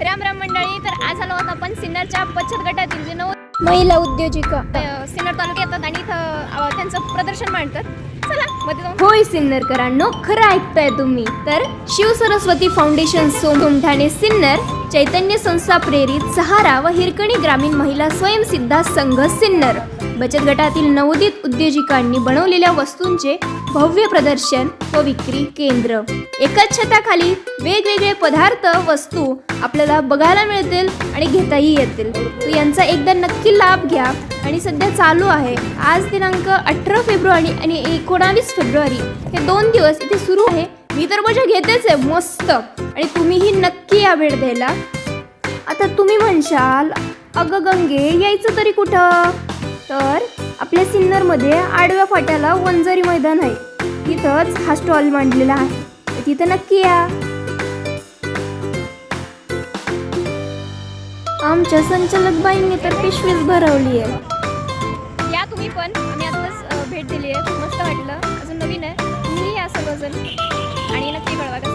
राम राम मंडळी तर आज आलो आहोत आपण सिन्नरच्या बचत गटातील जे नऊ महिला उद्योजिका. सिन्नर तालुक्यात येतात आणि इथं त्यांचं प्रदर्शन मांडतात. चला मध्ये होय सिन्नरकरांनो खरं ऐकताय तुम्ही. तर शिव सरस्वती फाउंडेशन सोमठाणे सिन्नर चैतन्य संस्था प्रेरित सहारा व हिरकणी ग्रामीण महिला स्वयंसिद्धा संघ सिन्नर. बचत गटातील नवोदित उद्योजिकांनी बनवलेल्या वस्तूंचे भव्य प्रदर्शन व विक्री केंद्र. एकाच छताखाली वेगवेगळे पदार्थ वस्तू आपल्याला बघायला मिळतील आणि घेताही येतील. तर यांचा एकदा नक्की लाभ घ्या. आणि सध्या चालू आहे. आज दिनांक अठरा फेब्रुवारी आणि एकोणावीस फेब्रुवारी. हे दोन दिवस इथे सुरू आहे. मी तर मजा घेतेच आहे. मस्त. आणि तुम्हीही नक्की या भेट द्यायला. आता तुम्ही म्हणशाल अगं गंगे यायचं तरी कुठं? तर आपल्या सिन्नरमध्ये आडव्या फाट्याला वंजारी मैदान आहे. तिथंच हा स्टॉल मांडलेला आहे. तर तिथं नक्की या. आमच्या संचालक बाईंनी तर पिशवीच भरवली आहे. या तुम्ही पण. आम्ही आताच भेट दिली आहे. मस्त वाटलं. अजून नवीन आहे. तुम्ही या सर्वजण. आणि नक्की कळवा.